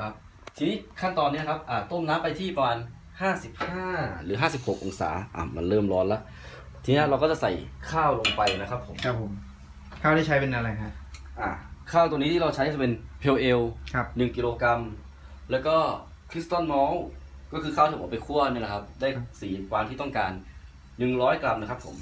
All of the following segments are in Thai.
ครับทีนี้ขั้นตอนเนี้ยครับอ่าต้มน้ำไปที่ประมาณ 55 หรือ 56 องศาอะมันเริ่มร้อนแล้ว ทีนี้เราก็จะใส่ข้าวลงไปนะครับผมครับผมข้าวที่ใช้เป็นอะไรฮะอะข้าวตัวนี้ที่เราใช้จะเป็นเพลเอล ครับ หนึ่งกิโลกรัม แล้วก็คริสตัลมอลก็คือข้าวที่ผมเอาไปคั่วเนี่ยนะครับ ได้สีวานที่ต้องการ100กรัมนะครับผม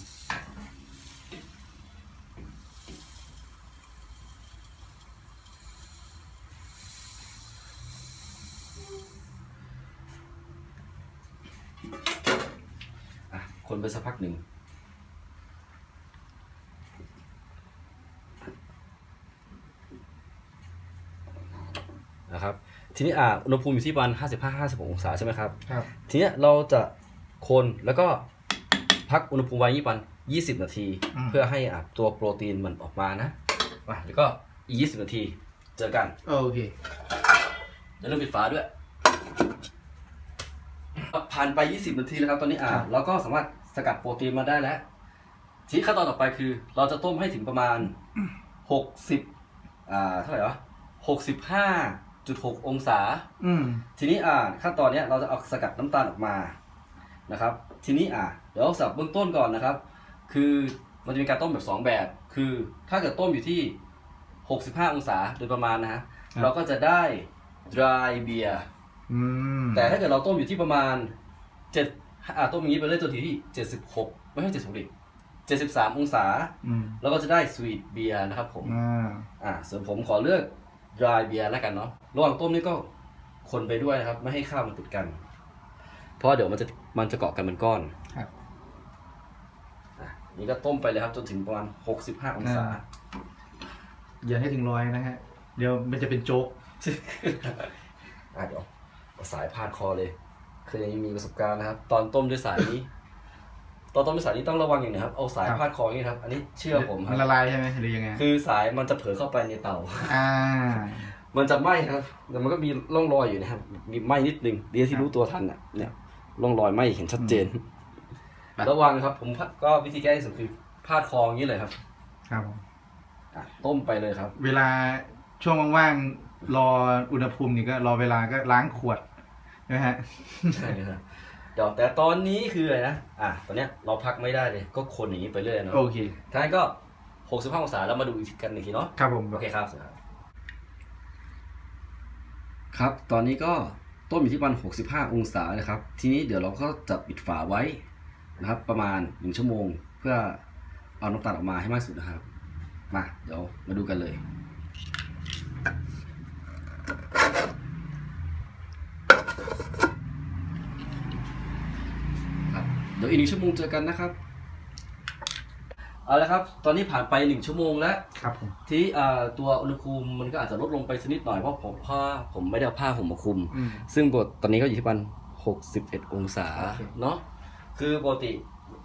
อะคนไปสักพักหนึ่งนะครับ ทีนี้อ่าอุณหภูมิอยู่ที่ประมาณ55 56 องศาใช่ไหมครับ ครับ ทีเนี้ยเราจะคนแล้วก็พักอุณหภูมิไว้ยี่ปัน20 นาที อืม เพื่อให้อะตัวโปรตีนมันออกมานะมาแล้วก็อีก 20 นาที เจอกันโอเค อย่าลืมปิดฝาด้วย ผ่านไป 20 นาทีแล้วครับตอนนี้อ่าครับเราก็สามารถสกัดโปรตีนมาได้แล้วทีนี้ขั้นตอนต่อไปคือ เราจะต้มให้ถึงประมาณ 60อ่าเท่าไหร่วะ65.6 องศา อืมทีนี้อ่าขั้นตอนเนี้ยเราจะเอาสกัดน้ำตาลออกมานะครับ ทีนี้อ่าเดี๋ยวสับเบื้องต้นก่อนนะครับ คือมันจะมีการต้มแบบ 2 แบบ คือถ้าเกิดต้มอยู่ที่ 65 องศาโดยประมาณนะฮะครับเราก็จะได้ dry beer อืมแต่ถ้าเกิดเราต้มอยู่ที่ประมาณ 7อ่าต้มอย่างนี้ไปเรื่อยจนถึงที่76ไม่ใช่76ดิ73องศา อืมแล้วก็จะได้ sweet beer นะครับผม อ่าอ่าส่วนผมขอเลือก dry beer แล้วกันเนาะระหว่างต้มนี่ก็คนไปด้วยนะครับ ไม่ให้ข้าวมันติดกัน เพราะเดี๋ยวมันจะมันจะเกาะกันเป็นก้อนครับอะนี่ก็ต้มไปเลยครับ จนถึงประมาณ 65 องศาอ่าอย่าให้ถึงร้อยนะฮะ เดี๋ยวมันจะเป็นโจ๊ก อะเดี๋ยวเอาสายพาดคอเลย เคยมีประสบการณ์นะครับ ตอนต้มด้วยสายนี้ ตอนต้มด้วยสายนี้ต้องระวังอย่างหนึงครับ เอาสายครับพาดคออย่างนี้ครับ อันนี้เชื่อผมคมันรัละบลายใช่ไหมหรือยังไงคือสายมันจะเผลอเข้าไปในเตา อ่า มันจะไหม้ครับ แต่มันก็มีร่องรอยอยู่นะครับ มีไหม้นิดนึงดีที่รู้ตัวทันอะ เนี่ยร่องรอยไหม้เห็นชัดเจนอืมระวังครับ ผมก็วิธีแก้ที่สุดคือพาดคออย่างนี้เลยครับครับผมอะต้มไปเลยครับ เวลาช่วงว่างๆรออุณหภูมินี่ก็รอเวลาก็ล้างขวด นะฮะใช่ครับเดี๋ยวแต่ตอนนี้คืออะไรนะ อะ ตอนเนี้ยเราพักไม่ได้เลย ก็คนอย่างนี้ไปเรื่อยเนาะโอเคท้ายก็65องศาแล้วมาดูอีกกันอีกทีเนาะ ครับผม โอเคครับ ครับ ตอนนี้ก็ต้มอยู่ที่ประมาณ65 องศานะครับ ทีนี้เดี๋ยวเราก็จะปิดฝาไว้นะครับ ประมาณ 1 ชั่วโมง เพื่อเอาน้ำตาลออกมาให้มากที่สุดนะครับ มา เดี๋ยวมาดูกันเลย ครับ เดี๋ยวอีกหนึ่งชั่วโมงเจอกันนะครับ เอาละครับ ตอนนี้ผ่านไปหนึ่งชั่วโมงแล้ว ครับผม ที่อ่าตัวอุณหภูมิมันก็อาจจะลดลงไปสักนิดหน่อยเพราะผมผ้าผมไม่ได้เอาผ้าห่มมาคลุม อืม ซึ่งปกติตอนนี้ก็อยู่ที่ประมาณ61 องศาโอเค เนาะคือปกติ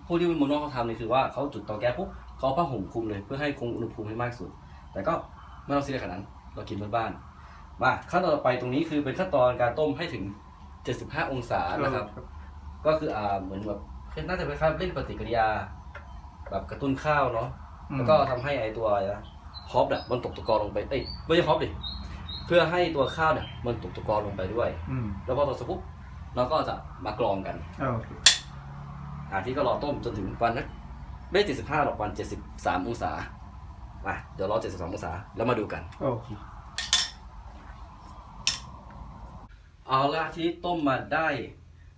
ผู้ที่เมืองนอกเขาทำเนี่ยคือว่าเขาจุดเตาแก๊สปุ๊บเขาเอาผ้าห่มคลุมเลยเพื่อให้คงอุณหภูมิให้มากที่สุด แต่ก็ไม่ต้องซีเรียสขนาดนั้น เรากินบ้านๆมาขั้นตอนต่อไปตรงนี้คือเป็นขั้นตอนการต้มให้ถึง 75 องศานะครับ ก็คืออ่าเหมือนแบบ น่าจะเป็นคล้ายๆเล่นปฏิกิริยา แบบกระตุ้นข้าวเนาะอืม แล้วก็ทำให้ไอตัวอะไรนะฮอปเนี่ยมันตกตะกอนลงไปเอ้ยไม่ใช่ฮอปดิเพื่อให้ตัวข้าวเนี่ยมันตกตะกอนลงไปด้วย อืมแล้วพอตกเสร็จปุ๊บเราก็จะมากรองกันโอเคอ่าที่ก็รอต้มจนถึงวันนักไม่เจ็ดสิบห้าหรอกวันเจ็ดสิบสามองศามาเดี๋ยวรอเจ็ดสิบสององศาแล้วมาดูกัน โอเคเอาละที่ต้มมาได้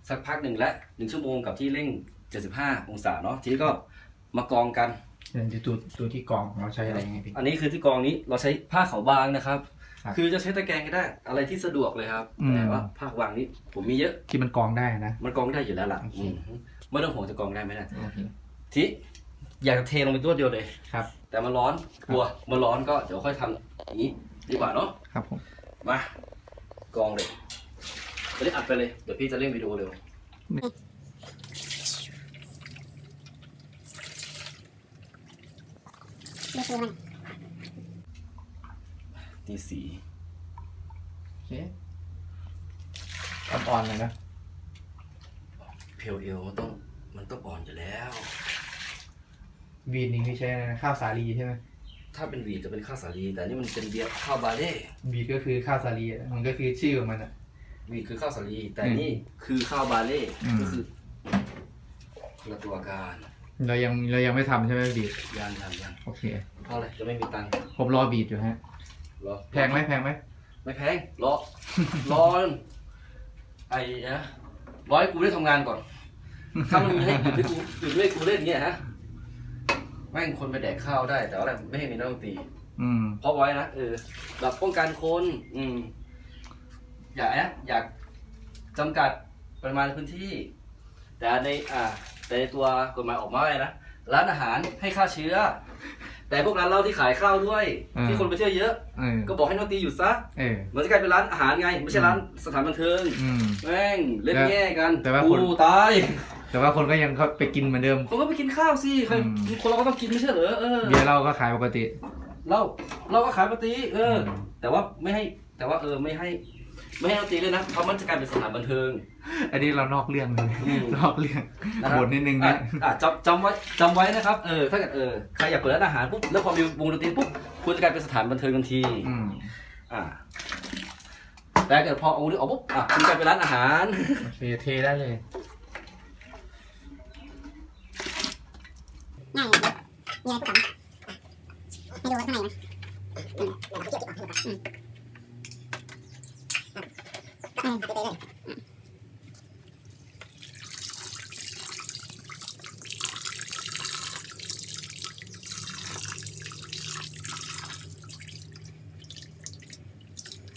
สักพักหนึ่งและหนึ่งชั่วโมงกับที่เร่ง 75 องศาเนาะทีนี้ก็มากรองกันเดี๋ยวตัวตัวที่กรองเราใช้อะไรไงพี่อันนี้คือที่กรองนี้เราใช้ผ้าขาวบางนะครับครับ คือจะใช้ตะแกรงก็ได้ อะไรที่สะดวกเลยครับอืมแต่ว่าผ้าขาวบางนี้ผมมีเยอะที่มันกรองได้นะ มันกรองได้อยู่แล้วล่ะโอเคอืมไม่ต้องห่วงจะกรองได้ไม่ได้โอเคทีอยากจะเทลงไปตัวเดียวเลยครับ แต่มันร้อนกลัวมันร้อนก็เดี๋ยวค่อยทำอย่างนี้ดีกว่าเนาะครับผมมากรองเลย จะได้อัดไปเลย เดี๋ยวพี่จะเล่นวิดีโอเร็วไม่คือมันตีสีโอเคอ่อนๆเลยนะเพลเอลมันต้องมันต้องอ่อนอยู่แล้ว วีนนี่คือใช้อะไรนะข้าวสาลีใช่ไหมถ้าเป็นวีดจะเป็นข้าวสาลี แต่อันนี่มันเป็นเบียร์ข้าวบาเล่บีก็คือข้าวสาลีอะมันก็คือชื่อของมันอะ วีดคือข้าวสาลีแต่อืมนี่คือข้าวบาเล่อืม ก็คือคนละตัวการเรายังเรายังไม่ทำใช่ไหมบีดยังยังยังโอเคเพราะอะไรจะไม่มีตังค์ผมรอบีดอยู่ฮะรอ แพงไหมแพงไหมไม่แพงรอ รอไอ้นะร้อยกูได้ทำงานก่อน ถ้ามันมีให้หยุดให้กูหยุดให้กูเล่นเงี้ยฮะแม่งคนไปแดกข้าวได้ แต่ว่าอะไรไม่ให้มีนักดนตรีอืม เพราะไว้นะเออแบบป้องกันคน อืม อยากนะอยากจำกัดปริมาณพื้นที่ แต่ในอ่าแต่ในตัวกฎหมายออกมาไว้นะร้านอาหารให้ฆ่าเชื้อ แต่พวกร้านเหล้าที่ขายข้าวด้วยอ่าที่คนไปเที่ยวเยอะ เออก็บอกให้นักดนตรีหยุดซะเออมันจะกลายเป็นร้านอาหารไง ไม่ใช่ร้านสถานบันเทิง อืม แม่งเล่นแง่กันแต่ว่ากูคนตายแต่ว่าคนก็ยังเขาไปกินเหมือนเดิม คนก็ไปกินข้าวสิใครอืม คนเราก็ต้องกินไม่ใช่เหรอเออเบียร์เราก็ขายปกติ เราเราก็ขายปกติเอออ ม แต่ว่าไม่ให้แต่ว่าเออไม่ให้ ไม่ให้เราตีเลยนะเพราะมันจะกลายเป็นสถานบันเทิง อันนี้เรานอกเรื่องเลยอืม นอกเรื่องนะครับบทนิดนึงอะนะอะจำจำไว้จำไว้นะครับเออถ้าเกิดเออใครอยากเปิดร้านอาหารปุ๊บแล้วพอมีวงดนตรีปุ๊บคุณจะกลายเป็นสถานบันเทิงทันทีอืมอ่าแต่ถ้าเกิดพอเอาวงดนตรีออกปุ๊บอะคุณกลายเป็นร้านอาหาร โอเคเทได้เลย ง่ายเลยมีอะไรพูดกันให้ดูข้างในนะอืมเดี๋ยวเราเก็บเก็บออกให้ดูก่อนอืม อืมไปเลยอืม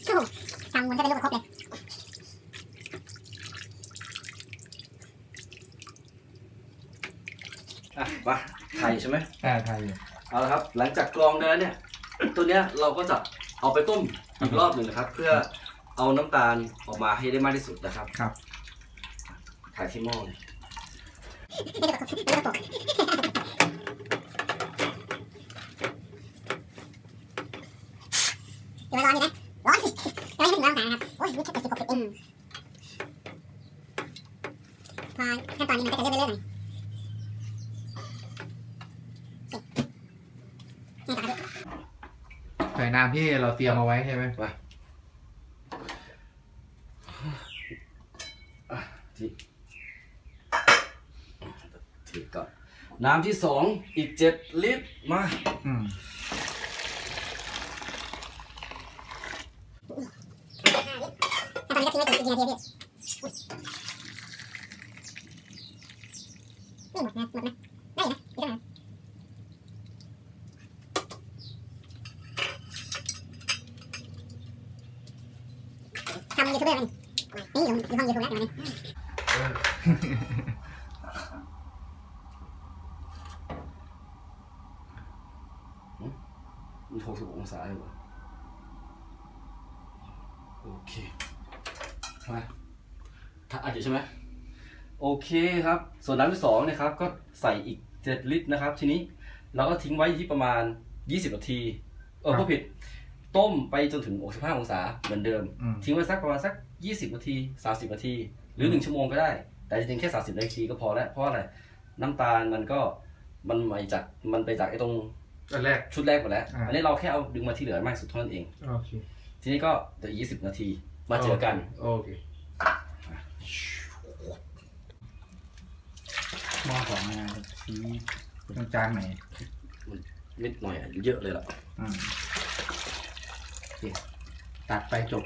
โอ้โหทำมันก็เป็นลูกประคบเลยอะมาไข่ใช่ไหมอ่าไทยอยู่เอาละครับ หลังจากกรองได้แล้วเนี่ย ตัวเนี้ยเราก็จะเอาไปต้มอีกรอบหนึ่งนะครับ เพื่อ เอาน้ำตาลออกมาให้ได้มากที่สุดนะครับครับ ถ่ายที่หม้อเลยเดี๋ยวร้อนอยู่นะร้อนสิร้อนให้ถึงร้อนนะครับโอ้ยนี่แค่เจ็ดสิบหกสิบเองพอขั้นตอนนี้มันก็จะเลื่อนๆหน่อยนี่ต่อครับใส่น้ำที่เราเตรียมเอาไว้ใช่ไหมที่ ก่อน น้ำที่สองอีกเจ็ดลิตรมาอืมตอนนี้ก็ทิ้งไว้กี่นาทีพี่นี่หมดนะหมดนะได้นะอีกตั้งทำยูทูบเบอร์มันนี่อยู่ห้องยูทูบแล้วเดี๋ยวนี้ มันหกสิบองศาเลยวะโอเคมาถ้าอัดอยู่ใช่ไหมโอเคครับ ส่วนน้ำที่สองเนะครับ ก็ใส่อีกเจ็ดลิตรนะครับ ทีนี้เราก็ทิ้งไว้อยู่ที่ประมาณยี่สิบนาที เออครับผู้ผิด ต้มไปจนถึง65องศาเหมือนเดิมอืมทิ้งไว้สักประมาณสัก 20นาที 30นาที หรือ 1 ชั่วโมงก็ได้ แต่จริงๆแค่ 30นาทีก็พอแล้ว เพราะว่าอะไร น้ำตาลมันก็มันมาจากมันไปจากไอ้ตรง อันแรก ชุดแรกหมดแล้ว อ่า อันนี้เราแค่เอาดึงมาที่เหลือมากสุดเท่านั้นเอง โอเคทีนี้ก็เดี๋ยว20นาทีมาเจอกัน โอเคหม้อของงานสีตรงจานไหนนิดหน่อยอะเยอะเลยล่ะอืมโอเคตัดไปจบ